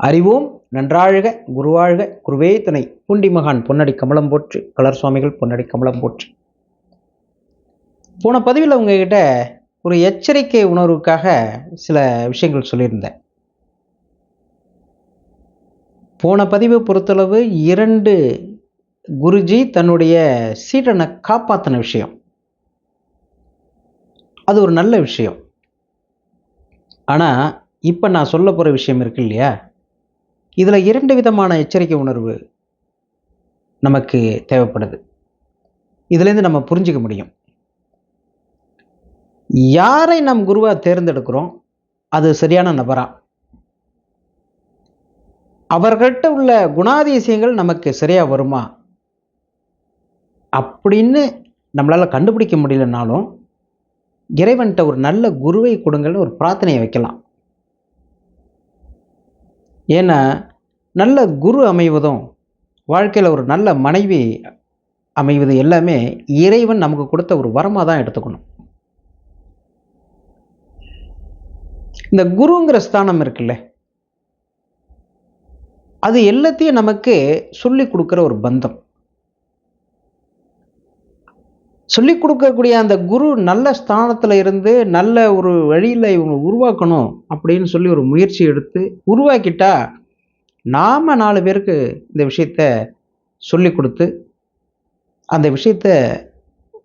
அறிவோம் நன்றாழ்க குருவாழ்க குருவே துணை. பூண்டி மகான் பொன்னடி கமலம் போற்று கலர் சுவாமிகள் பொன்னடி கமலம் போற்று. போன பதிவில் உங்ககிட்ட ஒரு எச்சரிக்கை உணர்வுக்காக சில விஷயங்கள் சொல்லியிருந்தேன். போன பதிவை பொறுத்தளவு இரண்டு குருஜி தன்னுடைய சீடனை காப்பாற்றின விஷயம். அது ஒரு நல்ல விஷயம். ஆனால் இப்போ நான் சொல்ல போகிற விஷயம் இருக்கு இல்லையா? இதில் இரண்டு விதமான எச்சரிக்கை உணர்வு நமக்கு தேவைப்படுது. இதுலேருந்து நம்ம புரிஞ்சுக்க முடியும். யாரை நம் குருவாக தேர்ந்தெடுக்கிறோம்? அது சரியான நபரா? அவர்கிட்ட உள்ள குணாதிசயங்கள் நமக்கு சரியாக வருமா? அப்படின்னு நம்மளால் கண்டுபிடிக்க முடியலனாலும் இறைவன்கிட்ட ஒரு நல்ல குருவை கொடுங்கள்னு ஒரு பிரார்த்தனையை வைக்கலாம். ஏன்னா நல்ல குரு அமைவதும் வாழ்க்கையில் ஒரு நல்ல மனைவி அமைவது எல்லாமே இறைவன் நமக்கு கொடுத்த ஒரு வரமாக தான் எடுத்துக்கணும். இந்த குருங்கிற ஸ்தானம் இருக்குல்ல அது எல்லாத்தையும் நமக்கு சொல்லி கொடுக்குற ஒரு பந்தம். சொல்லி கொடுக்கக்கூடிய அந்த குரு நல்ல ஸ்தானத்தில் இருந்து நல்ல ஒரு வழியில் இவங்க உருவாக்கணும் அப்படின்னு சொல்லி ஒரு முயற்சி எடுத்து உருவாக்கிட்டா நாம் நாலு பேருக்கு இந்த விஷயத்த சொல்லி கொடுத்து அந்த விஷயத்த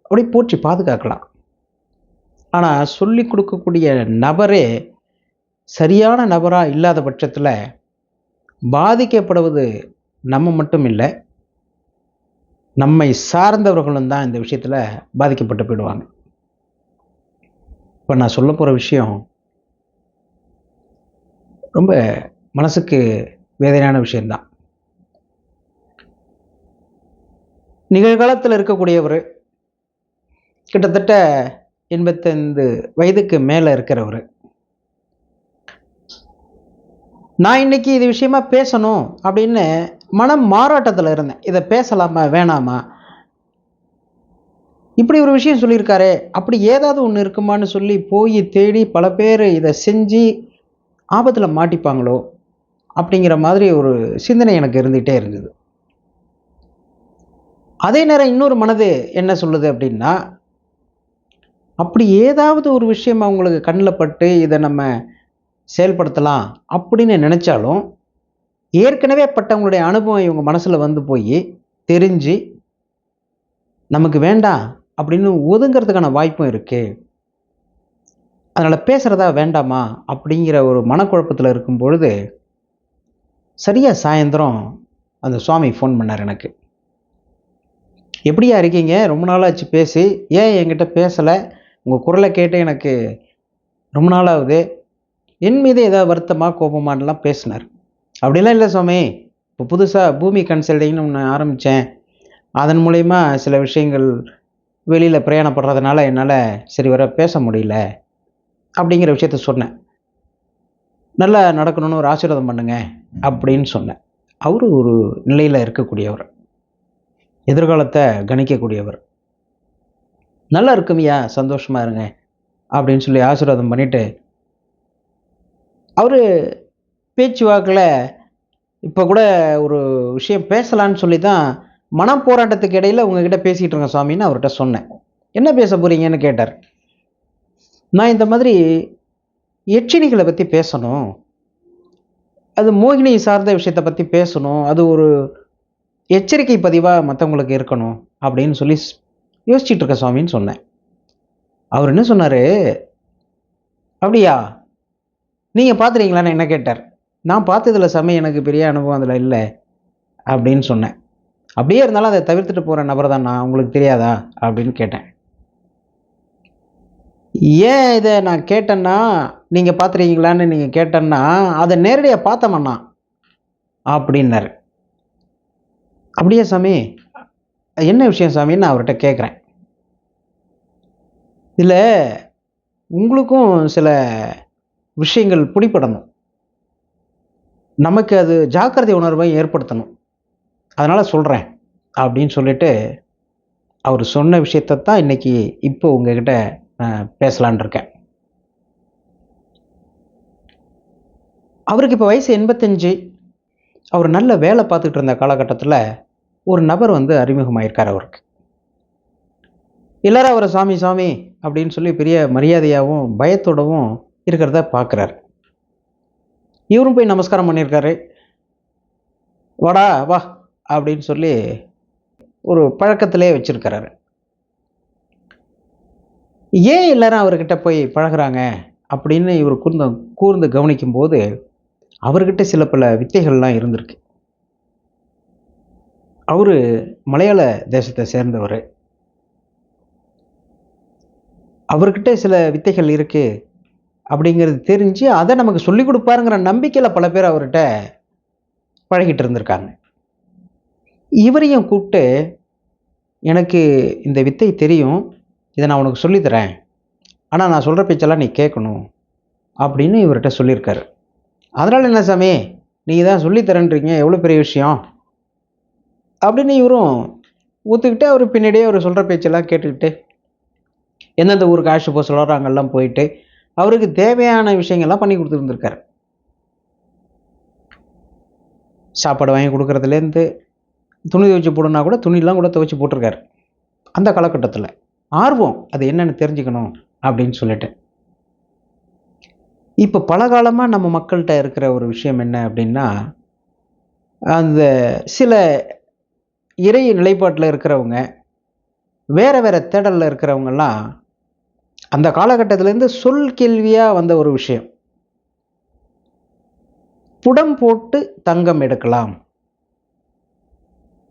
அப்படி போற்றி பாதுகாக்கலாம். ஆனால் சொல்லி கொடுக்கக்கூடிய நபரே சரியான நபராக இல்லாத பட்சத்தில் பாதிக்கப்படுவது நம்ம மட்டும் இல்லை நம்மை சார்ந்தவர்களும் தான் இந்த விஷயத்தில் பாதிக்கப்பட்டு போயிடுவாங்க. இப்போ நான் சொல்ல போகிற விஷயம் ரொம்ப மனசுக்கு வேதனையான விஷயந்தான் நிகழ்காலத்தில் இருக்கக்கூடியவர் கிட்டத்தட்ட எண்பத்தைந்து வயதுக்கு மேலே இருக்கிறவர். நான் இன்னைக்கு இது விஷயமா பேசணும் அப்படின்னு மனம் மாறாட்டத்தில் இருந்தேன். இதை பேசலாமா வேணாமா? இப்படி ஒரு விஷயம் சொல்லியிருக்காரு அப்படி ஏதாவது ஒன்று இருக்குமான்னு சொல்லி போய் தேடி பல பேர் இதை செஞ்சு ஆபத்தில் மாட்டிப்பாங்களோ? அப்படிங்கிற மாதிரி ஒரு சிந்தனை எனக்கு இருந்துகிட்டே இருந்தது. அதே நேரம் இன்னொரு மனது என்ன சொல்லுது அப்படின்னா அப்படி ஏதாவது ஒரு விஷயம் அவங்களுக்கு கண்ணில் பட்டு இதை நம்ம செயல்படுத்தலாம் அப்படின்னு நினச்சாலும் ஏற்கனவே பட்டவங்களுடைய அனுபவம் இவங்க மனசில் வந்து போய் தெரிஞ்சு நமக்கு வேண்டாம் அப்படின்னு ஒதுங்கிறதுக்கான வாய்ப்பும் இருக்குது அதனால் பேசுகிறதா வேண்டாமா அப்படிங்கிற ஒரு மனக்குழப்பத்தில் இருக்கும் பொழுது சரியாக சாயந்தரம் அந்த சுவாமி ஃபோன் பண்ணார் எனக்கு. எப்படியா இருக்கீங்க? ரொம்ப நாளாச்சு பேசி ஏன் என்கிட்ட பேசலை? உங்கள் குரலை கேட்டு எனக்கு ரொம்ப நாளாகுது என் மீது ஏதாவது வருத்தமாக கோபமானலாம் பேசினார். அப்படிலாம் இல்லை சுவாமி. இப்போ புதுசாக பூமி கன்சல்டிங்னு ஒன்று ஆரம்பித்தேன் அதன் மூலயமா சில விஷயங்கள் வெளியில் பிரயாணப்படுறதுனால என்னால் சரி வர பேச முடியல அப்படிங்கிற விஷயத்த சொன்னேன். நல்லா நடக்கணும்னு ஒரு ஆசீர்வாதம் பண்ணுங்கள் அப்படின்னு சொன்னேன். அவர் ஒரு நிலையில் இருக்கக்கூடியவர். எதிர்காலத்தை கணிக்கக்கூடியவர். நல்லா இருக்குமியா சந்தோஷமாக இருங்க அப்படின்னு சொல்லி ஆசீர்வாதம் பண்ணிவிட்டு அவர் பேச்சுவாக்கில் இப்போ கூட ஒரு விஷயம் பேசலான்னு சொல்லி தான் மனப்போராட்டத்துக்கு இடையில் உங்ககிட்ட பேசிகிட்டு இருக்கேன் சுவாமின்னு அவர்கிட்ட சொன்னேன். என்ன பேச போகிறீங்கன்னு கேட்டார். நான் இந்த மாதிரி எச்சினிகளை பற்றி பேசணும். அது மோகினி சார்ந்த விஷயத்தை பற்றி பேசணும். அது ஒரு எச்சரிக்கை பதிவாக மற்றவங்களுக்கு இருக்கணும் அப்படின்னு சொல்லி யோசிச்சுட்டு இருக்க சுவாமின்னு சொன்னேன். அவர் என்ன சொன்னார்? அப்படியா? நீங்கள் பார்த்துறீங்களான்னு என்ன கேட்டார். நான் பார்த்ததில் சமயம் எனக்கு பெரிய அனுபவம் அதில் இல்லை அப்படின்னு சொன்னேன். அப்படியே இருந்தாலும் அதை தவிர்த்துட்டு போகிற நபர் தான் நான். உங்களுக்கு தெரியாதா? அப்படின்னு கேட்டேன். ஏன் இதை நான் கேட்டேன்னா நீங்கள் பார்த்துருக்கீங்களான்னு நீங்கள் கேட்டேன்னா அதை நேரடியாக பார்த்தமண்ணா அப்படின்னாரு. அப்படியே சாமி என்ன விஷயம் சாமின்னு நான் அவர்கிட்ட கேட்குறேன் இதில் உங்களுக்கும் சில விஷயங்கள் பிடிப்படணும் நமக்கு அது ஜாக்கிரதை உணர்வை ஏற்படுத்தணும். அதனால் சொல்கிறேன் அப்படின்னு சொல்லிட்டு அவர் சொன்ன விஷயத்தை தான் இன்றைக்கி இப்போ உங்ககிட்ட நான் பேசலான் இருக்கேன். அவருக்கு இப்போ வயசு எண்பத்தஞ்சு. அவர் நல்ல வேலை பார்த்துக்கிட்டு இருந்த காலகட்டத்தில் ஒரு நபர் வந்து அறிமுகமாயிருக்கார் அவருக்கு. எல்லாரும் அவரை சாமி சாமி அப்படின்னு சொல்லி பெரிய மரியாதையாகவும் பயத்தோடவும் இருக்கிறத பார்க்குறாரு. இவரும் போய் நமஸ்காரம் பண்ணியிருக்காரு. வாடா வா அப்படின்னு சொல்லி ஒரு பழக்கத்திலே வச்சிருக்கிறாரு. ஏன் எல்லாரும் அவர்கிட்ட போய் பழகுறாங்க அப்படின்னு இவர் கூர்ந்து கூர்ந்து கவனிக்கும்போது அவர்கிட்ட சில பல வித்தைகள்லாம் இருந்திருக்கு. அவர் மலையாள தேசத்தை சேர்ந்தவர். அவர்கிட்ட சில வித்தைகள் இருக்குது அப்படிங்கிறது தெரிஞ்சு அதை நமக்கு சொல்லிக் கொடுப்பாருங்கிற நம்பிக்கையில் பல பேர் அவர்கிட்ட பழகிட்டு இருந்திருக்காங்க. இவரையும் கூப்பிட்டு எனக்கு இந்த வித்தை தெரியும். இதை நான் உனக்கு சொல்லித்தரேன் ஆனால் நான் சொல்கிற பேச்செல்லாம் நீ கேட்கணும். அப்படின்னு இவர்கிட்ட சொல்லியிருக்காரு. அதனால் என்ன சாமி? நீங்கள் தான் சொல்லித்தரேன்றீங்க. எவ்வளோ பெரிய விஷயம்? அப்படின்னு இவரும் ஊற்றுக்கிட்டு அவர் பின்னாடியே அவர் சொல்கிற பேச்செல்லாம் கேட்டுக்கிட்டு எந்தெந்த ஊருக்கு காசு போக சொல்கிறாரோ அங்கெல்லாம் போயிட்டு அவருக்கு தேவையான விஷயங்கள்லாம் பண்ணி கொடுத்துருந்துருக்காரு. சாப்பாடு வாங்கி கொடுக்குறதுலேருந்து துணி துவைச்சி போடணுன்னா கூட துணிலாம் கூட துவைச்சி போட்டிருக்காரு. அந்த காலகட்டத்தில் ஆர்வம் அது என்னென்னு தெரிஞ்சுக்கணும் அப்படின்னு சொல்லிட்டு. இப்போ பல காலமாக நம்ம மக்கள்கிட்ட இருக்கிற ஒரு விஷயம் என்ன அப்படின்னா அந்த சில இறை நிலைப்பாட்டில் இருக்கிறவங்க வேறு வேறு தேடலில் இருக்கிறவங்கெல்லாம் அந்த காலகட்டத்திலேருந்து சொல் கேள்வியாக வந்த ஒரு விஷயம். புடம் போட்டு தங்கம் எடுக்கலாம்.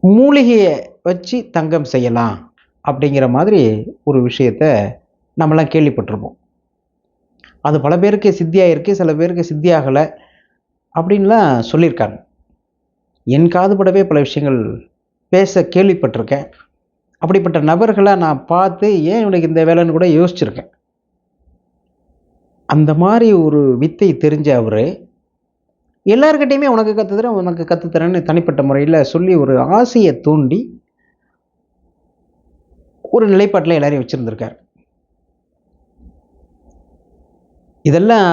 மூலிகையை வச்சு தங்கம் செய்யலாம் அப்படிங்கிற மாதிரி ஒரு விஷயத்த நம்மளாம் கேள்விப்பட்டிருப்போம். அது பல பேருக்கு சித்தியாகிருக்கு சில பேருக்கு சித்தியாகலை அப்படின்லாம் சொல்லியிருக்காங்க. என் காதுபடவே பல விஷயங்கள் பேச கேள்விப்பட்டிருக்கேன். அப்படிப்பட்ட நபர்களை நான் பார்த்து ஏன் இவனுக்கு இந்த வேலைன்னு கூட யோசிச்சிருக்கேன். அந்த மாதிரி ஒரு வித்தை தெரிஞ்ச அவர் எல்லாருக்கிட்டையுமே உனக்கு கற்றுத்தரேன் உனக்கு கற்றுத்தரேன்னு தனிப்பட்ட முறையில் சொல்லி ஒரு ஆசையை தூண்டி ஒரு நிலைப்பாட்டில் எல்லாரையும் வச்சுருந்துருக்கார். இதெல்லாம்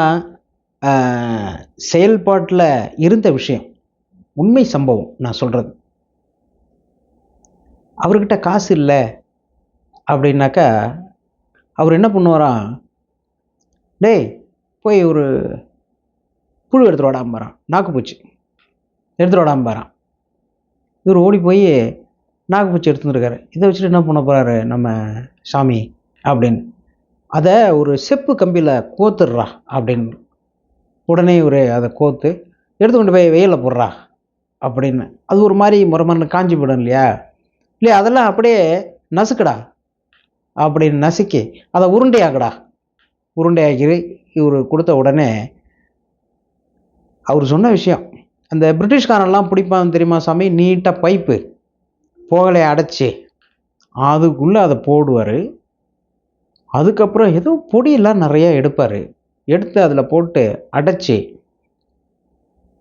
செயல்பாட்டில் இருந்த விஷயம். உண்மை சம்பவம் நான் சொல்கிறது அவர்கிட்ட காசு இல்லை அப்படின்னாக்கா அவர் என்ன பண்ணுவாராம்? டேய் போய் ஒரு புழு எடுத்துட்டு வாடாம போகிறான் நாக்குப்பூச்சி எடுத்துட்டு வாடாம போகிறான் இவர் ஓடி போய் நாக்குப்பூச்சி எடுத்துருக்காரு இதை வச்சுட்டு என்ன பண்ண போகிறாரு நம்ம சாமி அப்படின்னு. அதை ஒரு செப்பு கம்பியில் கோத்துடுறா அப்படின்னு. உடனே ஒரு அதை கோத்து எடுத்து கொண்டு போய் வெயிலில் போடுறா அப்படின்னு. அது ஒரு மாதிரி முறமன்னு காஞ்சி போயிடும் இல்லையா? இல்லையா? அதெல்லாம் அப்படியே நசுக்குடா அப்படின்னு நசுக்கி அதை உருண்டையாக்குடா. உருண்டையாக்கி இவர் கொடுத்த உடனே அவர் சொன்ன விஷயம் அந்த பிரிட்டிஷ்காரன்லாம் பிடிப்பான் தெரியுமா சாமி? நீட்டாக பைப்பு புகழையை அடைச்சி அதுக்குள்ளே அதை போடுவார். அதுக்கப்புறம் ஏதோ பொடியெல்லாம் நிறையா எடுப்பார். எடுத்து அதில் போட்டு அடைச்சி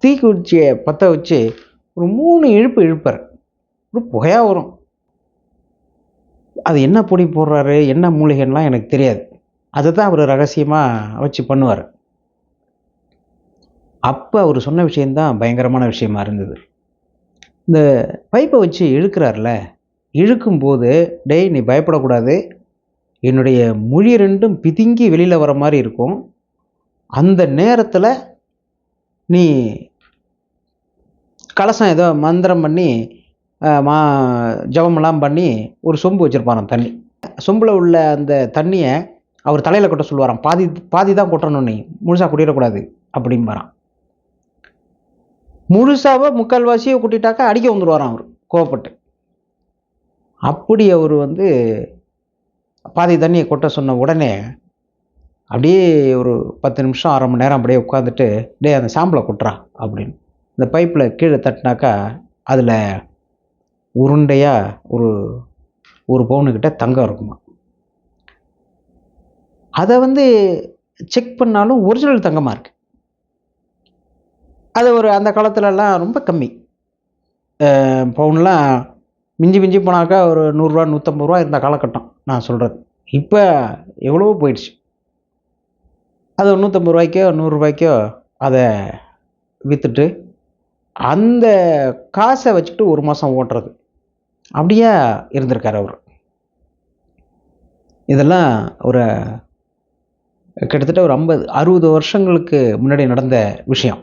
தீக்குச்சியை பற்ற வச்சு ஒரு மூணு இழுப்பு இழுப்பார். ஒரு புகையாக வரும். அது என்ன பொடி போடுறாரு என்ன மூலிகைலாம் எனக்கு தெரியாது. அதை தான் அவர் ரகசியமாக வச்சு பண்ணுவார். அப்போ அவர் சொன்ன விஷயந்தான் பயங்கரமான விஷயமா இருந்தது. இந்த பைப்பை வச்சு இழுக்கிறார்ல இழுக்கும்போது டேய் நீ பயப்படக்கூடாது. என்னுடைய மொழி ரெண்டும் பிதுங்கி வெளியில் வர மாதிரி இருக்கும். அந்த நேரத்தில் நீ கலசம் ஏதோ மந்திரம் பண்ணி மா ஜபமெல்லாம் பண்ணி ஒரு சொம்பு வச்சுருப்பாராம் தண்ணி. சொம்பில் உள்ள அந்த தண்ணியை அவர் தலையில் கொட்ட சொல்லுவாராம். பாதி பாதி தான் கொட்டணும் நீ. முழுசாக குடியிடக்கூடாது அப்படிம்பாராம். முழுசாவை முக்கால்வாசியை கொட்டிட்டாக்கா அடிக்க வந்துடுவாராம் அவர். கோவப்பட்டு. அப்படி அவர் வந்து பாதி தண்ணியை கொட்ட சொன்ன உடனே அப்படியே ஒரு பத்து நிமிஷம் அரை மணி நேரம் அப்படியே உட்காந்துட்டு டேய் அந்த சாம்பலை கொட்டுறா அப்படின்னு. இந்த பைப்பில் கீழே தட்டினாக்கா அதில் உருண்டையாக ஒரு ஒரு பவுனுக்கிட்ட தங்கம் இருக்குமா. அதை வந்து செக் பண்ணாலும் ஒரிஜினல் தங்கமாக இருக்குது அது ஒரு அந்த காலத்துலலாம் ரொம்ப கம்மி. பவுன்லாம் மிஞ்சி மிஞ்சி போனாக்கா ஒரு நூறுரூவா நூற்றம்பது ரூபா இருந்த காலகட்டம் நான் சொல்கிறது இப்போ எவ்வளவோ போயிடுச்சு. அது நூற்றம்பது ரூபாய்க்கோ நூறுரூபாய்க்கோ அதை விற்றுட்டு அந்த காசை வச்சுக்கிட்டு ஒரு மாதம் ஓட்டுறது. அப்படியே இருந்திருக்கார் அவர். இதெல்லாம் ஒரு கிட்டத்தட்ட ஒரு ஐம்பது அறுபது வருஷங்களுக்கு முன்னாடி நடந்த விஷயம்.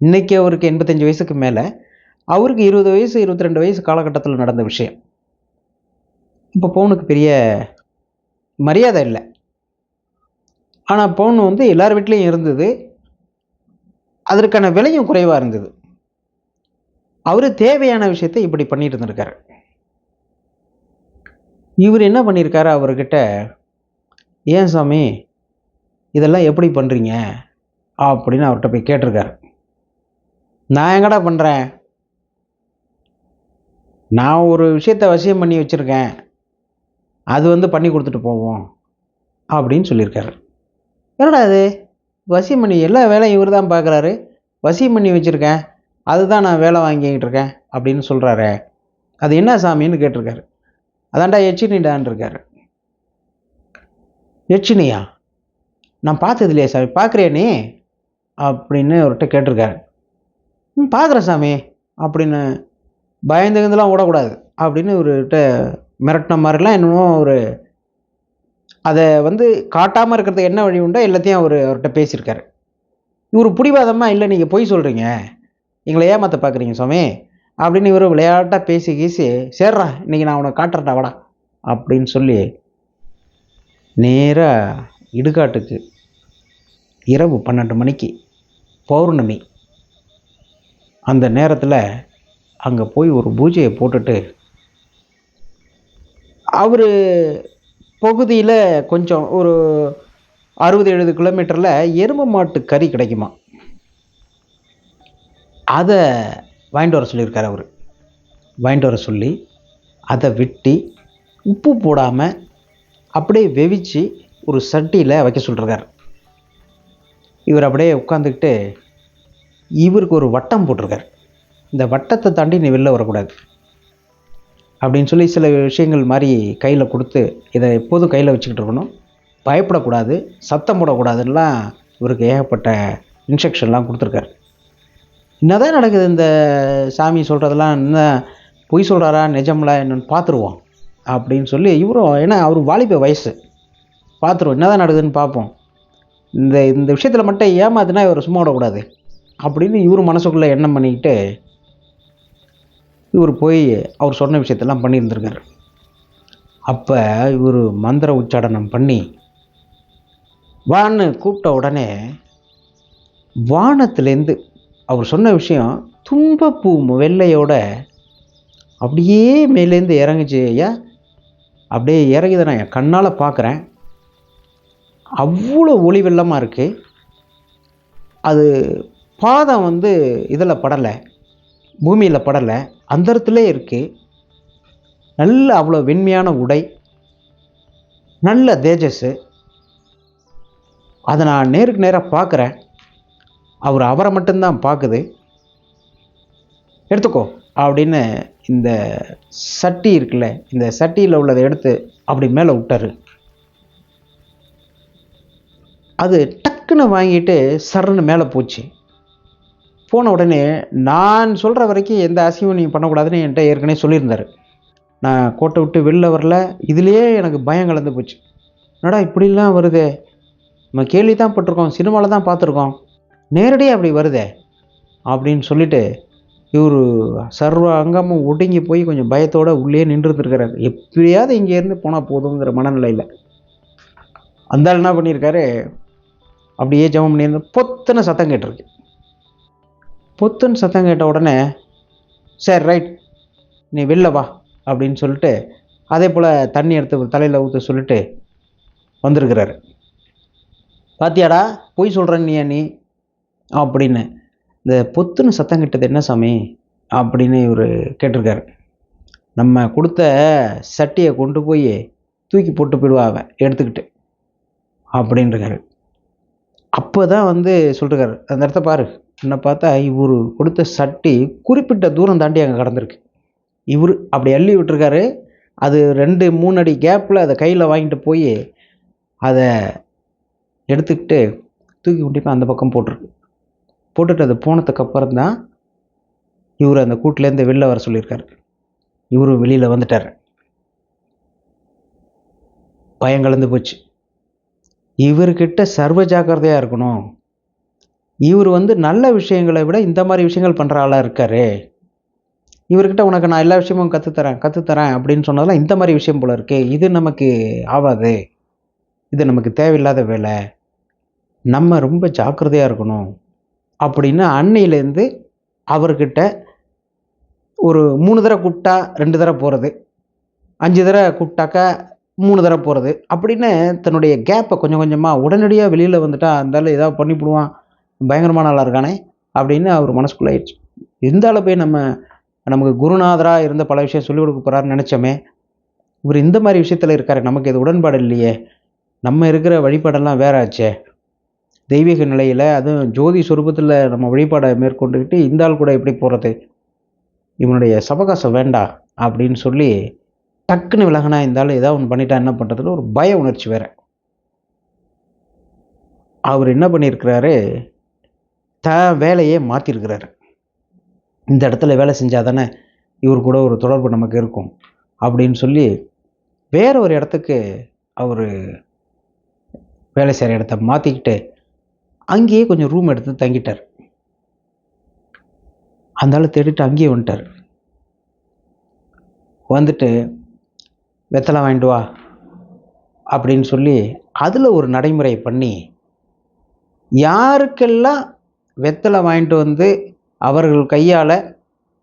இன்றைக்கி அவருக்கு எண்பத்தஞ்சு வயசுக்கு மேலே அவருக்கு இருபது வயசு இருபத்தி ரெண்டு வயசு காலகட்டத்தில் நடந்த விஷயம். இப்போ பவுனுக்கு பெரிய மரியாதை இல்லை. ஆனால் பவுன் வந்து எல்லார் வீட்லேயும் இருந்தது. அதற்கான விலையும் குறைவாக இருந்தது. அவர் தேவையான விஷயத்தை இப்படி பண்ணிட்டு இருந்திருக்காரு. இவர் என்ன பண்ணியிருக்காரு அவர்கிட்ட ஏன் சாமி இதெல்லாம் எப்படி பண்ணுறீங்க அப்படின்னு அவர்கிட்ட போய் கேட்டிருக்காரு. நான் எங்கடா பண்ணுறேன் நான் ஒரு விஷயத்தை வசியம் பண்ணி வச்சுருக்கேன். அது வந்து பண்ணி கொடுத்துட்டு போவோம் அப்படின்னு சொல்லியிருக்காரு. என்னடா அது வசிமணி எல்லா வேலையும் இவர் தான் பார்க்குறாரு. வசிமணி பண்ணி வச்சுருக்கேன். அதுதான் நான் வேலை வாங்கிக்கிட்டு இருக்கேன் அப்படின்னு சொல்கிறாரு அது என்ன சாமின்னு கேட்டிருக்காரு. அதான்டா எச்சினிடான் இருக்காரு. எச்சினியா நான் பார்த்தது இல்லையா சாமி. பார்க்குறியா நீ? அப்படின்னு அவர்கிட்ட கேட்டிருக்காரு. ம் பார்க்குறேன் சாமி அப்படின்னு பயந்துங்கதெல்லாம் விடக்கூடாது அப்படின்னு இவர்கிட்ட மிரட்டின மாதிரிலாம் என்னமோ ஒரு அதை வந்து காட்டாமல் இருக்கிறதுக்கு என்ன வழி உண்டோ எல்லாத்தையும் அவர் அவர்கிட்ட பேசியிருக்காரு. இவர் பிடிவாதமாக இல்லை நீங்கள் பொய் சொல்கிறீங்க எங்களை ஏமாற்ற பார்க்குறீங்க சுவாமி. அப்படின்னு இவர் விளையாட்டாக பேசி கீசி சேர்றா இன்றைக்கி நான் உனக்கு காட்டுறேன்டா வாடா. அப்படின்னு சொல்லி நேராக இடுகாட்டுக்கு இரவு பன்னெண்டு மணிக்கு பௌர்ணமி. அந்த நேரத்தில் அங்கே போய் ஒரு பூஜையை போட்டுட்டு அவர் பகுதியில் கொஞ்சம் ஒரு அறுபது எழுபது கிலோமீட்டரில் எருமை மாட்டு கறி கிடைக்குமா? அதை வாங்கிட்டு வர சொல்லியிருக்கார் அவர். வாங்கிட்டு வர சொல்லி அதை வெட்டி உப்பு போடாமல் அப்படியே வெவிச்சு ஒரு சட்டியில் வைக்க சொல்லிருக்காரு. இவர் அப்படியே உட்காந்துக்கிட்டு இவருக்கு ஒரு வட்டம் போட்டிருக்கார். இந்த வட்டத்தை தாண்டி நீ வெளில வரக்கூடாது. அப்படின்னு சொல்லி சில விஷயங்கள் மாதிரி கையில் கொடுத்து இதை எப்போதும் கையில் வச்சுக்கிட்டு இருக்கணும். பயப்படக்கூடாது சத்தம் போடக்கூடாதுலாம் இவருக்கு ஏகப்பட்ட இன்ஸ்ட்ரக்ஷன்லாம் கொடுத்துருக்காரு. என்னதான் நடக்குது இந்த சாமி சொல்கிறதெல்லாம் என்ன பொய் சொல்கிறாரா நிஜம்ல என்னென்னு பார்த்துருவோம் அப்படின்னு சொல்லி இவரும் ஏன்னா அவர் வாலிப வயசு. பார்த்துருவோம் என்னதான் நடக்குதுன்னு பார்ப்போம். இந்த இந்த விஷயத்தில் மட்டும் ஏமாத்துனா இவர் சும்மா விடக்கூடாது அப்படின்னு இவர் மனசுக்குள்ளே எண்ணம் பண்ணிக்கிட்டு இவர் போய் அவர் சொன்ன விஷயத்தெல்லாம் பண்ணியிருந்திருக்கார். அப்போ இவர் மந்திர உச்சாடனம் பண்ணி வான்னு கூப்பிட்ட உடனே வானத்துலேருந்து அவர் சொன்ன விஷயம் துன்பப்பூ வெள்ளையோட அப்படியே மேலேருந்து இறங்குச்சு ஐயா அப்படியே இறங்குதை நான் என் கண்ணால் பார்க்குறேன் அவ்வளோ ஒளி வெள்ளமாக இருக்குது அது பாதம் வந்து இதில் படலை. பூமியில் படலை அந்தரத்துலே இருக்குது நல்ல அவ்வளோ வெண்மையான உடை நல்ல தேஜஸ்ஸு. அதை நான் நேருக்கு நேராக பார்க்குறேன். அவர் அவரை மட்டும்தான் பார்க்குது. எடுத்துக்கோ அப்படின்னு இந்த சட்டி இருக்குல்ல இந்த சட்டியில் உள்ளதை எடுத்து அப்படி மேலே விட்டாரு. அது டக்குன்னு வாங்கிட்டு சரன்னு மேலே போச்சு. போன உடனே நான் சொல்கிற வரைக்கும் எந்த அசிவும் நீங்கள் பண்ணக்கூடாதுன்னு என்கிட்ட ஏற்கனவே சொல்லியிருந்தாரு. நான் கோட்டை விட்டு வெளில வரல. இதுலேயே எனக்கு பயம் கலந்து போச்சு. என்னடா இப்படிலாம் வருதே? நம்ம கேள்வி தான் பட்டிருக்கோம். சினிமாவில் தான் பார்த்துருக்கோம். நேரடியாக அப்படி வருதே? அப்படின்னு சொல்லிட்டு இவர் சர்வ அங்கமும் ஒடுங்கி போய் கொஞ்சம் பயத்தோடு உள்ளே நின்றுருந்துருக்கிறாரு. எப்படியாவது இங்கேருந்து போனால் போதுங்கிற மனநிலையில். அந்தாள் என்ன பண்ணியிருக்காரு? அப்படியே ஜெபம் பண்ணியிருந்து பொத்தனை சத்தம் கேட்டிருக்கு. பொத்துன்னு சத்தம் கேட்ட உடனே சரி ரைட் நீ வெளில வா அப்படின்னு சொல்லிட்டு அதே போல் தண்ணி எடுத்து தலையில் ஊற்ற சொல்லிட்டு வந்திருக்கிறாரு. பாத்தியாடா பொய் சொல்கிறேன் நீ நீ? அப்படின்னு இந்த பொத்துன்னு சத்தம் கிட்டது என்ன சாமி? அப்படின்னு இவர் கேட்டிருக்காரு. நம்ம கொடுத்த சட்டியை கொண்டு போய் தூக்கி போட்டு போயிடுவா அவன் எடுத்துக்கிட்டு அப்படின்றாரு அப்போ தான் வந்து சொல்லிருக்காரு அந்த இடத்த பாரு. என்ன பார்த்தா இவர் கொடுத்த சட்டி குறிப்பிட்ட தூரம் தாண்டி அங்கே கடந்திருக்கு. இவர் அப்படி அள்ளி விட்டுருக்காரு. அது ரெண்டு மூணு அடி கேப்பில் அதை கையில் வாங்கிட்டு போய் அதை எடுத்துக்கிட்டு தூக்கி கொண்டு போய் அந்த பக்கம் போட்டிருக்கு. போட்டுட்டு அது போனதுக்கு அப்புறம் தான் இவர் அந்த கூட்டிலேருந்து வெளில வர சொல்லியிருக்காரு. இவரும் வெளியில் வந்துட்டார். பயம் கலந்து போச்சு. இவர்கிட்ட சர்வ ஜாக்கிரதையாக இருக்கணும். இவர் வந்து நல்ல விஷயங்களை விட இந்த மாதிரி விஷயங்கள் பண்ணுற ஆளாக இருக்காரு. இவர்கிட்ட உனக்கு நான் எல்லா விஷயமும் கற்றுத்தரேன் கற்றுத்தரேன் அப்படின்னு சொன்னதெல்லாம் இந்த மாதிரி விஷயம் போல இருக்கு. இது நமக்கு ஆகாது இது நமக்கு தேவையில்லாத வேலை. நம்ம ரொம்ப ஜாக்கிரதையாக இருக்கணும் அப்படின்னு அன்னையிலேருந்து அவர்கிட்ட ஒரு மூணு தடவை கூப்பிட்டா ரெண்டு தடவை போகிறது அஞ்சு தடவை கூப்பிட்டாக்கா மூணு தடவை போகிறது அப்படின்னு தன்னுடைய கேப்பை கொஞ்சம் கொஞ்சமாக உடனடியாக வெளியில் வந்துட்டா இருந்தாலும் ஏதாவது பண்ணிவிடுவான். பயங்கரமான ஆளாக இருக்கானே அப்படின்னு அவர் மனசுக்குள்ளே ஆயிடுச்சு இருந்தாலும் போய் நம்ம நமக்கு குருநாதராக இருந்த பல விஷயம் சொல்லிக் கொடுக்க போகிறாருன்னு நினச்சோமே இவர் இந்த மாதிரி விஷயத்தில் இருக்காரு. நமக்கு இது உடன்பாடு இல்லையே. நம்ம இருக்கிற வழிபாடெல்லாம் வேற ஆச்சே. தெய்வீக நிலையில் அதுவும் ஜோதி சொரூபத்தில் நம்ம வழிபாடை மேற்கொண்டுக்கிட்டு இந்த ஆள் கூட எப்படி போகிறது இவனுடைய சவகாசம் வேண்டாம் அப்படின்னு சொல்லி டக்குன்னு விலகினா இந்த ஆள் ஏதாவது ஒன்று பண்ணிட்டா என்ன பண்ணுறதுல ஒரு பய உணர்ச்சி வேறு. அவர் என்ன பண்ணியிருக்கிறாரு? த வேலையே மாற்றிருக்கிறாரு இந்த இடத்துல வேலை செஞ்சால் தானே இவர் கூட ஒரு தொடர்பு நமக்கு இருக்கும் அப்படின்னு சொல்லி வேற ஒரு இடத்துக்கு அவர் வேலை செய்கிற இடத்த மாற்றிக்கிட்டு அங்கேயே கொஞ்சம் ரூம் எடுத்து தங்கிட்டார். அந்த தேடிட்டு அங்கேயே வந்துட்டார். வந்துட்டு வெத்தலை வாங்கிட்டு வா அப்படின்னு சொல்லி அதில் ஒரு நடைமுறை பண்ணி யாருக்கெல்லாம் வெத்தலை வாங்கிட்டு வந்து அவர்கள் கையால்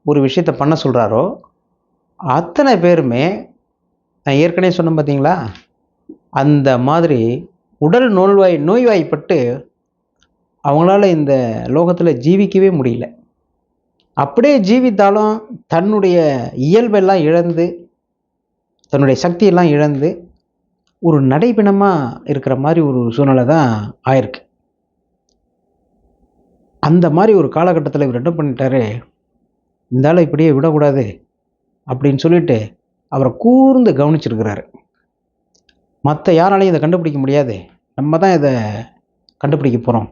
ஒரு விஷயத்தை பண்ண சொல்கிறாரோ அத்தனை பேருமே நான் ஏற்கனவே சொன்னேன் பார்த்தீங்களா அந்த மாதிரி உடல் நோய்வாய் நோய்வாய்ப்பட்டு அவங்களால இந்த லோகத்தில் ஜீவிக்கவே முடியல. அப்படியே ஜீவித்தாலும் தன்னுடைய இயல்பெல்லாம் இழந்து தன்னுடைய சக்தியெல்லாம் இழந்து ஒரு நடைபிணமாக இருக்கிற மாதிரி ஒரு சூழ்நிலை தான் ஆயிருக்கு. அந்த மாதிரி ஒரு காலகட்டத்தில் இவர் என்ன பண்ணிட்டாரு? இந்த ஆளை இப்படியே விடக்கூடாது அப்படின்னு சொல்லிட்டு அவரை கூர்ந்து கவனிச்சிருக்கிறாரு. மற்ற யாராலையும் இதை கண்டுபிடிக்க முடியாது. நம்ம தான் இதை கண்டுபிடிக்க போகிறோம்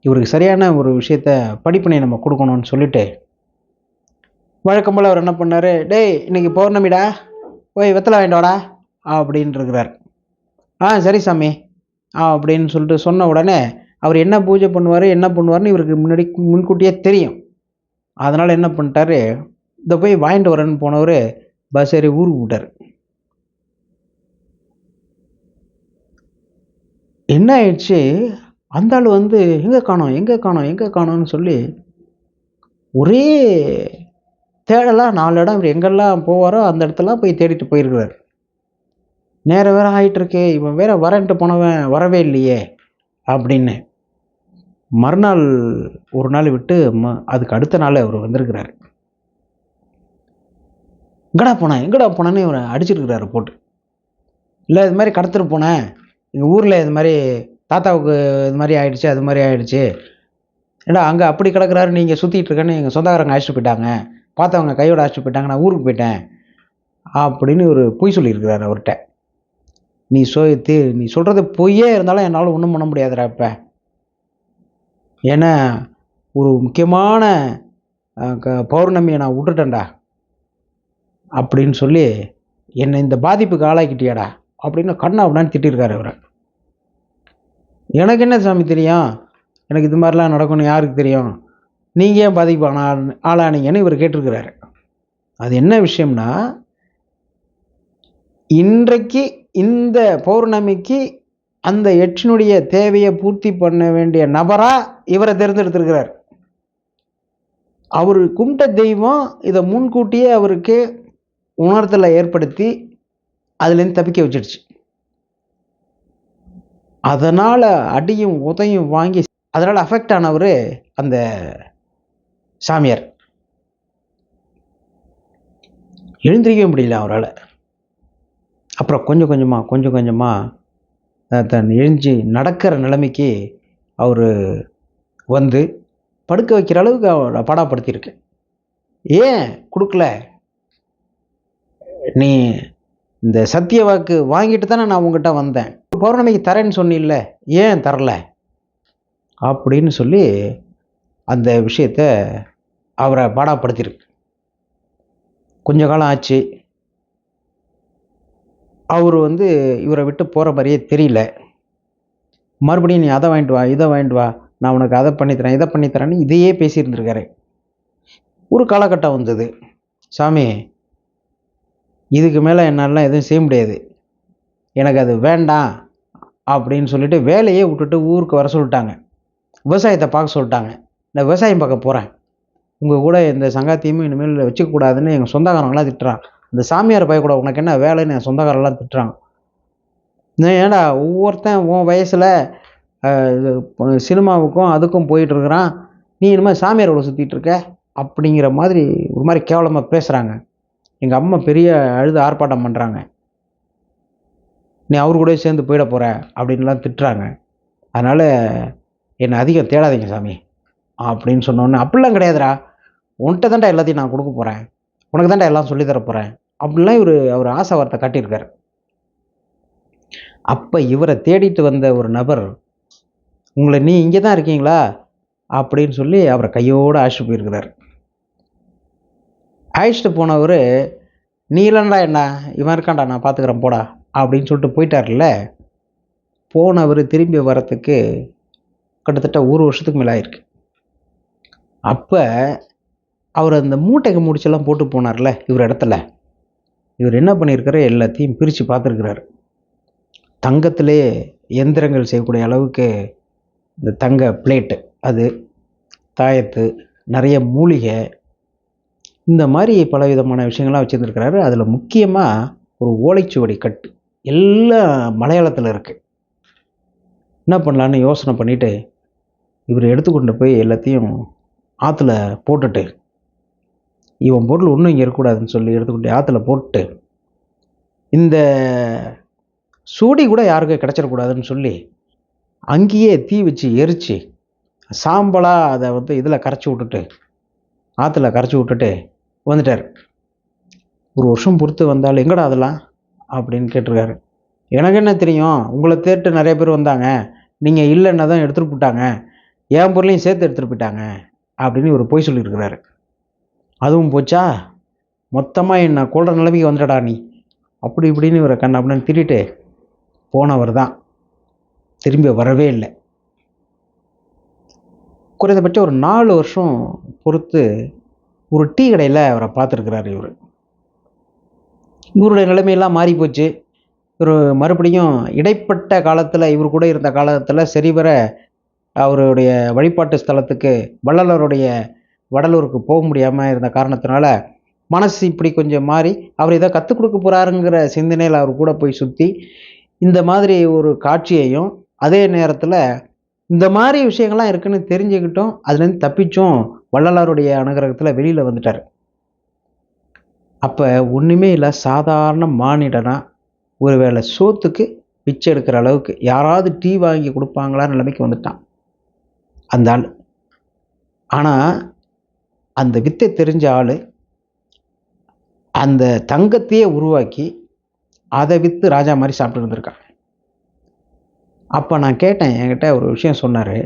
இவருக்கு சரியான ஒரு விஷயத்த படிப்பினை நம்ம கொடுக்கணும்னு சொல்லிட்டு வழக்கம் போல் அவர் என்ன பண்ணார்? டேய் இன்னைக்கு பௌர்ணமிடா. போய் வெத்தலை வாங்கிட்டு வாடா. இருக்கிறார் ஆ சரி சாமி. ஆ அப்படின்னு சொல்லிட்டு சொன்ன உடனே அவர் என்ன பூஜை பண்ணுவார் என்ன பண்ணுவார்னு இவருக்கு முன்னாடி முன்கூட்டியே தெரியும். அதனால் என்ன பண்ணிட்டாரு இதை போய் வாங்கிட்டு வரேன்னு போனவர் பஸ் ஏறி ஊருக்கு விட்டார். என்ன ஆயிடுச்சு? அந்த ஆள் வந்து எங்கே காணோம் எங்கே காணோம் எங்கே காணோம்னு சொல்லி ஒரே தேடலாம் நாலு இடம் இவர் எங்கெல்லாம் போவாரோ அந்த இடத்தெல்லாம் போய் தேடிட்டு போயிருக்கிறார். நேரம் வேற ஆயிட்டு இருக்கே இவன் வேற வரேன்ட்டு போனவன் வரவே இல்லையே அப்படின்னு. மறுநாள் ஒரு நாள் விட்டு ம அதுக்கு அடுத்த நாள் அவர் வந்திருக்கிறார். எங்கடா போனேன் எங்கடா போனேன்னு இவரை அடிச்சிருக்கிறாரு போட்டு இல்லை இது மாதிரி கடத்திட்டு போனேன் எங்கள் ஊரில் இது மாதிரி தாத்தாவுக்கு இது மாதிரி ஆயிடுச்சு அது மாதிரி ஆயிடுச்சு. ஏன்னா அங்கே அப்படி கிடக்குறாரு நீங்கள் சுற்றிட்டு இருக்கேன்னு எங்கள் சொந்தக்காரங்க அழைச்சிட்டு போயிட்டாங்க. பார்த்தவங்க கையோட அழைச்சிட்டு போயிட்டாங்க நான் ஊருக்கு போயிட்டேன். அப்படின்னு ஒரு பொய் சொல்லியிருக்கிறாரு அவர்கிட்ட. நீ சொ நீ சொல்கிறது பொய்யே இருந்தாலும் என்னால் ஒன்றும் பண்ண முடியாதுடா இப்போ ஏன்னா ஒரு முக்கியமான க- பௌர்ணமியை நான் விட்டுட்டேன்டா. அப்படின்னு சொல்லி என்னை இந்த பாதிப்புக்கு ஆளாக்கிட்டியாடா அப்படின்னு கண்ணா அப்படின்னு திட்டிருக்காரு அவரை. எனக்கு என்ன சாமி தெரியும்? எனக்கு இது மாதிரிலாம் நடக்கணும் யாருக்கு தெரியும்? நீங்கள் ஏன் பாதிப்பு ஆனா ஆளானீங்கன்னு இவர் கேட்டிருக்கிறாரு. அது என்ன விஷயம்னா இன்றைக்கு இந்த பௌர்ணமிக்கு அந்த எட்டினுடைய தேவையை பூர்த்தி பண்ண வேண்டிய நபராக இவரை தேர்ந்தெடுத்திருக்கிறார். அவர் கும்பிட்ட தெய்வம் இதை முன்கூட்டியே அவருக்கு உணர்த்தலை ஏற்படுத்தி அதுலேருந்து தப்பிக்க வச்சிடுச்சு. அதனால் அடியும் உதையும் வாங்கி அதனால் அஃபெக்ட் ஆனவர் அந்த சாமியார். எழுந்திரிக்கவே முடியல அவரால். அப்புறம் கொஞ்சம் கொஞ்சமாக கொஞ்சம் கொஞ்சமாக தன் எழுஞ்சி நடக்கிற நிலைமைக்கு அவர் வந்து படுக்க வைக்கிற அளவுக்கு அவரை பாடாப்படுத்தியிருக்கு. ஏன் கொடுக்கல? நீ இந்த சத்திய வாக்கு வாங்கிட்டு தானே நான் உங்ககிட்ட வந்தேன். பௌர்ணமிக்கு தரேன்னு சொன்னில்ல ஏன் தரல? அப்படின்னு சொல்லி அந்த விஷயத்த அவரை பாடாப்படுத்தியிருக்கு. கொஞ்ச காலம் ஆச்சு. அவர் வந்து இவரை விட்டு போகிற மாதிரியே தெரியல. மறுபடியும் நீ அதை வாங்கிட்டு வா இதை வாங்கிட்டு வா நான் உனக்கு அதை பண்ணித்தரேன் இதை பண்ணித்தரேன்னு இதையே பேசியிருந்துருக்காரு. ஒரு காலகட்டம் வந்தது. சாமி இதுக்கு மேலே என்னாலலாம் எதுவும் செய்ய முடியாது. எனக்கு அது வேண்டாம் அப்படின்னு சொல்லிட்டு வேலையே விட்டுட்டு ஊருக்கு வர சொல்லிட்டாங்க. விவசாயத்தை பார்க்க சொல்லிட்டாங்க. நான் விவசாயம் பார்க்க போகிறேன் உங்கள் கூட எந்த சங்காத்தியமும் இனிமேல் வச்சுக்கக்கூடாதுன்னு எங்கள் சொந்தக்காரங்களாம் திட்டுறான் இந்த சாமியார் பைய கூட உனக்கு என்ன வேலைன்னு என் சொந்தக்காரெல்லாம் திட்டுறாங்க. ஏன்டா ஒவ்வொருத்தன் உன் வயசில் சினிமாவுக்கும் அதுக்கும் போயிட்டுருக்குறான். நீ இனிமேல் சாமியார் கூட சுற்றிட்டு இருக்க? அப்படிங்கிற மாதிரி ஒரு மாதிரி கேவலமாக பேசுகிறாங்க எங்கள் அம்மா பெரிய அழுது ஆர்ப்பாட்டம் பண்ணுறாங்க நீ அவர் கூட சேர்ந்து போயிட போகிற அப்படின்லாம் திட்டுறாங்க. அதனால் என்னை அதிகம் தேடாதீங்க சாமி. அப்படின்னு சொன்னோன்னே அப்படிலாம் கிடையாதுடா. உன்கிட்ட தான்டா எல்லாத்தையும் நான் கொடுக்க போகிறேன் உனக்கு தான்டா எல்லாம் சொல்லித்தர போகிறேன் அப்படிலாம் இவர் அவர் ஆசை வார்த்தை காட்டியிருக்காரு. அப்போ இவரை தேடிட்டு வந்த ஒரு நபர் உங்களை நீ இங்கே தான் இருக்கீங்களா? அப்படின்னு சொல்லி அவரை கையோடு அழைச்சிட்டு போயிருக்கிறார். அழைச்சிட்டு போனவர் நீ இல்லைண்டா என்ன? இவன் இருக்கான்டா நான் பார்த்துக்கிறேன் போடா. அப்படின்னு சொல்லிட்டு போயிட்டார்ல போனவர் திரும்பி வரத்துக்கு கிட்டத்தட்ட ஒரு வருஷத்துக்கு மேலே ஆயிருக்கு. அப்போ அவர் அந்த மூட்டைக்கு முடிச்செல்லாம் போட்டு போனார்ல இவர் இடத்துல. இவர் என்ன பண்ணியிருக்காரு? எல்லாத்தையும் பிரித்து பார்த்துருக்கிறாரு. தங்கத்திலே எந்திரங்கள் செய்யக்கூடிய அளவுக்கு இந்த தங்க பிளேட்டு அது தாயத்து நிறைய மூலிகை இந்த மாதிரி பல விதமான விஷயங்கள்லாம் வச்சுருந்துருக்கிறாரு. அதில் முக்கியமாக ஒரு ஓலைச்சுவடி கட்டு எல்லாம் மலையாளத்தில் இருக்குது என்ன பண்ணலான்னு யோசனை பண்ணிவிட்டு இவர் எடுத்துக்கொண்டு போய் எல்லாத்தையும் ஆற்றுல போட்டுட்டு இவன் பொருள் ஒன்றும் இங்கே இருக்கக்கூடாதுன்னு சொல்லி எடுத்துக்கொண்டு ஆற்றுல போட்டு இந்த சூடி கூட யாருக்கும் கிடச்சிடக்கூடாதுன்னு சொல்லி அங்கேயே தீ வச்சு எரித்து சாம்பலாக அதை வந்து இதில் கரைச்சி விட்டுட்டு ஆற்றுல கரைச்சி விட்டுட்டு வந்துட்டார். ஒரு வருஷம் பொறுத்து வந்தால் எங்கடா அதெல்லாம் அப்படின்னு கேட்டிருக்காரு. எனக்கு என்ன தெரியும் உங்களை தேட்டு நிறைய பேர் வந்தாங்க நீங்கள் இல்லைன்னா தான் எடுத்துகிட்டு போட்டாங்க என் பொருளையும் சேர்த்து எடுத்துகிட்டு போயிட்டாங்க அப்படின்னு இவர் போய் சொல்லியிருக்கிறாரு. அதுவும் போச்சா? மொத்தமாக என்ன கொள்கிற நிலைமைக்கு வந்துடா நீ. அப்படி இப்படின்னு இவரை கண்ண அப்படின்னு திட்டிட்டு போனவர் தான். திரும்பி வரவே இல்லை. குறைந்தபட்சம் ஒரு நாலு வருஷம் பொறுத்து ஒரு டீ கடையில் அவரை பார்த்துருக்கிறாரு இவர். இவருடைய நிலைமையெல்லாம் மாறி போச்சு. இவர் மறுபடியும் இடைப்பட்ட காலத்தில் இவர் கூட இருந்த காலத்தில் சரிவர அவருடைய வழிபாட்டு ஸ்தலத்துக்கு வள்ளலருடைய வடலூருக்கு போக முடியாமல் இருந்த காரணத்தினால மனசு இப்படி கொஞ்சம் மாறி அவர் இதை கற்றுக் கொடுக்க போகிறாருங்கிற சிந்தனையில் அவர் கூட போய் சுற்றி இந்த மாதிரி ஒரு காட்சியையும் அதே நேரத்தில் இந்த மாதிரி விஷயங்கள்லாம் இருக்குன்னு தெரிஞ்சுக்கிட்டும் அதுலேருந்து தப்பிச்சும் வள்ளலாருடைய அனுகிரகத்தில் வெளியில் வந்துட்டார். அப்போ ஒன்றுமே இல்லை சாதாரண மானிடனாக ஒருவேளை சோத்துக்கு பிச்சை எடுக்கிற அளவுக்கு யாராவது டீ வாங்கி கொடுப்பாங்களான்னு நிலைமைக்கு வந்துட்டான். அந்த ஆள். ஆனால் அந்த வித்தை தெரிஞ்ச ஆள் அந்த தங்கத்தையே உருவாக்கி அதை விற்று ராஜா மாதிரி சாப்பிட்டு இருந்திருக்கான் அப்போ நான் கேட்டேன் என்கிட்ட ஒரு விஷயம் சொன்னார்.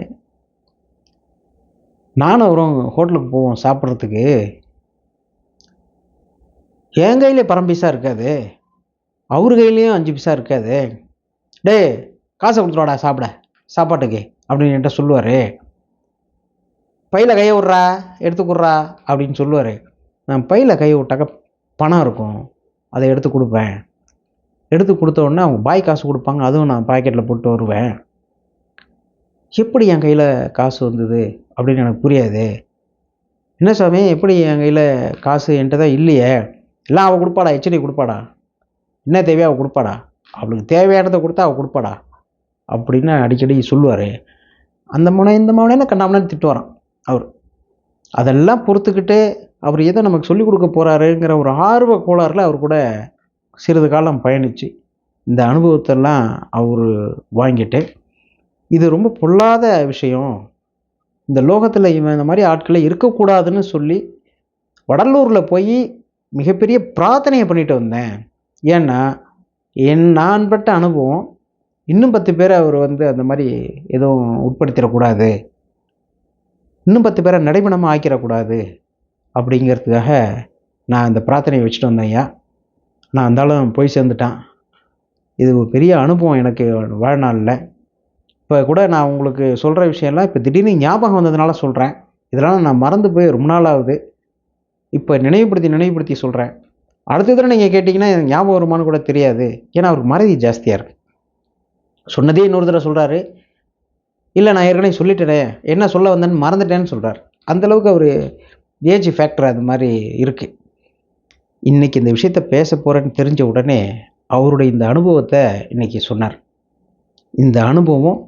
நானும் அவரும் ஹோட்டலுக்கு போவோம் சாப்பிட்றதுக்கு. என் கையிலே பரம் பைசா இருக்காது. அவர் கையிலையும் அஞ்சு பைசா இருக்காது. டேய் காசை கொடுத்துருவாடா சாப்பிட. சாப்பாட்டுக்கு அப்படின்னு என்கிட்ட சொல்லுவார். பையில் கையை விட்றா எடுத்து கொடுறா அப்படின்னு சொல்லுவார். நான் பையில் கையை விட்டாக்க பணம் இருக்கும். அதை எடுத்து கொடுப்பேன். எடுத்து கொடுத்த உடனே அவங்க பாய் காசு கொடுப்பாங்க. அதுவும் நான் பாக்கெட்டில் போட்டு வருவேன். எப்படி என் கையில் காசு வந்தது அப்படின்னு எனக்கு புரியாது. என்ன சாமி எப்படி என் கையில் காசு என்கிட்ட தான் இல்லையே? எல்லாம் அவள் கொடுப்பாடா ஹெச்டி கொடுப்பாடா? என்ன தேவையோ அவள் கொடுப்பாடா? அவளுக்கு தேவையானதை கொடுத்தா அவள் கொடுப்பாடா? அப்படின்னு அடிக்கடி சொல்லுவார். அந்த மனை இந்த மனைன்னு கண்ணாமனு திட்டுவாரான் அவர். அதெல்லாம் பொறுத்துக்கிட்டு அவர் எதை நமக்கு சொல்லிக் கொடுக்க போகிறாருங்கிற ஒரு ஆர்வ கோளாறில் அவர் கூட சிறிது காலம் பயணித்து இந்த அனுபவத்தெல்லாம் அவர் வாங்கிட்டு இது ரொம்ப பொல்லாத விஷயம். இந்த லோகத்தில் இவன் இந்த மாதிரி ஆட்களை இருக்கக்கூடாதுன்னு சொல்லி வடலூரில் போய் மிகப்பெரிய பிரார்த்தனையை பண்ணிட்டு வந்தேன். ஏன்னா என் நான் பட்ட அனுபவம் இன்னும் பத்து பேர் அவர் வந்து அந்த மாதிரி எதுவும் உட்படுத்திடக்கூடாது இன்னும் பத்து பேரை நடைமணமாக ஆக்கிடக்கூடாது. அப்படிங்கிறதுக்காக நான் இந்த பிரார்த்தனையை வச்சுட்டு வந்தேன் ஐயா. நான் அந்தாலும் போய் சேர்ந்துட்டான். இது ஒரு பெரிய அனுபவம் எனக்கு வாழ்நாளில். இப்போ கூட நான் உங்களுக்கு சொல்கிற விஷயம்லாம் இப்போ திடீர்னு ஞாபகம் வந்ததுனால சொல்கிறேன் இதெல்லாம் நான் மறந்து போய் ரொம்ப நாள் ஆகுது இப்போ நினைவுபடுத்தி நினைவுபடுத்தி சொல்கிறேன் அடுத்த தடவை நீங்கள் கேட்டிங்கன்னா எனக்கு ஞாபகம் வருமானு கூட தெரியாது. ஏன்னா அவருக்கு மறதி ஜாஸ்தியாக இருக்கு. சொன்னதே இன்னொரு தடவை சொல்கிறாரு இல்லை நான் ஏற்கனவே சொல்லிட்டேனே என்ன சொல்ல வந்தேன்னு மறந்துட்டேன்னு சொல்கிறார் அந்தளவுக்கு அவர் ஏஜ் ஃபேக்டர் அது மாதிரி இருக்குது இன்றைக்கி இந்த விஷயத்த பேச போகிறேன்னு தெரிஞ்ச உடனே அவருடைய இந்த அனுபவத்தை இன்றைக்கி சொன்னார். இந்த அனுபவம்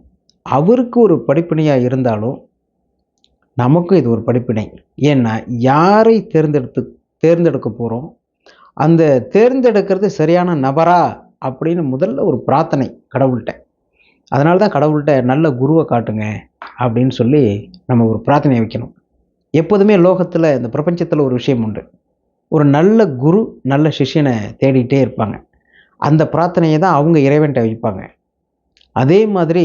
அவருக்கு ஒரு படிப்பினையாக இருந்தாலும் நமக்கும் இது ஒரு படிப்பினை. ஏன்னா யாரை தேர்ந்தெடுத்து தேர்ந்தெடுக்க போகிறோம் அந்த தேர்ந்தெடுக்கிறது சரியான நபரா அப்படின்னு முதல்ல ஒரு பிரார்த்தனை கடவுள்கிட்ட. அதனால தான் கடவுள்கிட்ட நல்ல குருவை காட்டுங்க அப்படின்னு சொல்லி நம்ம ஒரு பிரார்த்தனையை வைக்கணும். எப்போதுமே லோகத்தில் இந்த பிரபஞ்சத்தில் ஒரு விஷயம் உண்டு. ஒரு நல்ல குரு நல்ல சிஷ்யனை தேடிகிட்டே இருப்பாங்க. அந்த பிரார்த்தனையை தான் அவங்க இறைவன்கிட்ட வைப்பாங்க. அதே மாதிரி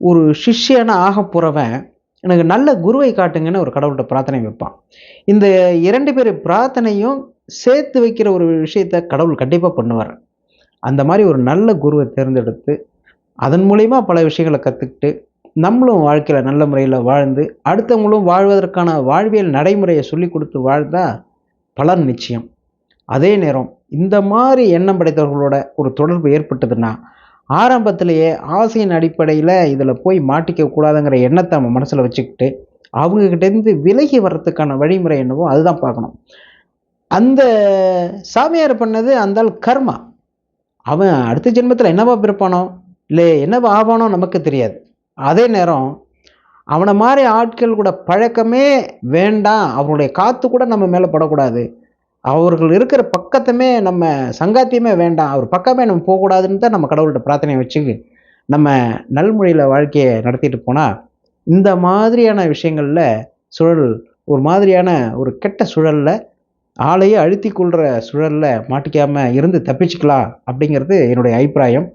ஒரு சிஷ்யனை ஆக போகிறவன் எனக்கு நல்ல குருவை காட்டுங்கன்னு ஒரு கடவுள்கிட்ட பிரார்த்தனை வைப்பான். இந்த இரண்டு பேர் பிரார்த்தனையும் சேர்த்து வைக்கிற ஒரு விஷயத்த கடவுள் கண்டிப்பாக பண்ணுவார். அந்த மாதிரி ஒரு நல்ல குருவை தேர்ந்தெடுத்து அதன் மூலயமா பல விஷயங்களை கற்றுக்கிட்டு நம்மளும் வாழ்க்கையில் நல்ல முறையில் வாழ்ந்து அடுத்தவங்களும் வாழ்வதற்கான வாழ்வியல் நடைமுறையை சொல்லி கொடுத்து வாழ்ந்தா பலன் நிச்சயம். அதே நேரம் இந்த மாதிரி எண்ணம் படைத்தவர்களோட ஒரு தொடர்பு ஏற்பட்டதுன்னா ஆரம்பத்திலேயே ஆசையின் அடிப்படையில் இதில் போய் மாட்டிக்க கூடாதுங்கிற எண்ணத்தை நம்ம மனசில் வச்சுக்கிட்டு அவங்கக்கிட்டேருந்து விலகி வர்றதுக்கான வழிமுறை என்னவோ அதுதான் பார்க்கணும். அந்த சாமியார் பண்ணது அந்தால் கர்மா. அவன் அடுத்த ஜென்மத்தில் என்னவா பிறப்பானோ? இல்லை என்னவோ ஆவானோ நமக்கு தெரியாது. அதே நேரம் அவனை மாதிரி ஆட்கள் கூட பழக்கமே வேண்டாம். அவருடைய காற்று கூட நம்ம மேலே படக்கூடாது. அவர்கள் இருக்கிற பக்கத்துமே நம்ம சங்காத்தியமே வேண்டாம். அவர் பக்கமே நம்ம போகக்கூடாதுன்னு தான் நம்ம கடவுள்கிட்ட பிரார்த்தனை வச்சு நம்ம நல்மொழியில் வாழ்க்கையை நடத்திட்டு போனால் இந்த மாதிரியான விஷயங்களில் சுழல் ஒரு மாதிரியான ஒரு கெட்ட சுழலில் ஆளையே அழுத்தி கொள்கிற சுழலில் மாட்டிக்காமல் இருந்து தப்பிச்சுக்கலாம் அப்படிங்கிறது என்னுடைய அபிப்பிராயம்.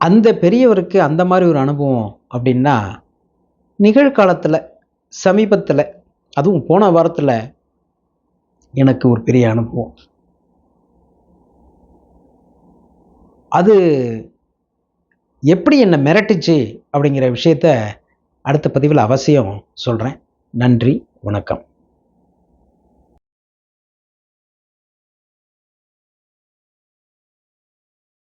அந்த பெரியவருக்கு அந்த மாதிரி ஒரு அனுபவம் அப்படின்னா நிகழ்காலத்தில் சமீபத்தில் அதுவும் போன வாரத்தில் எனக்கு ஒரு பெரிய அனுபவம். அது எப்படி என்னை மிரட்டுச்சு அப்படிங்கிற விஷயத்த அடுத்த பதிவில் அவசியம் சொல்கிறேன் நன்றி வணக்கம்.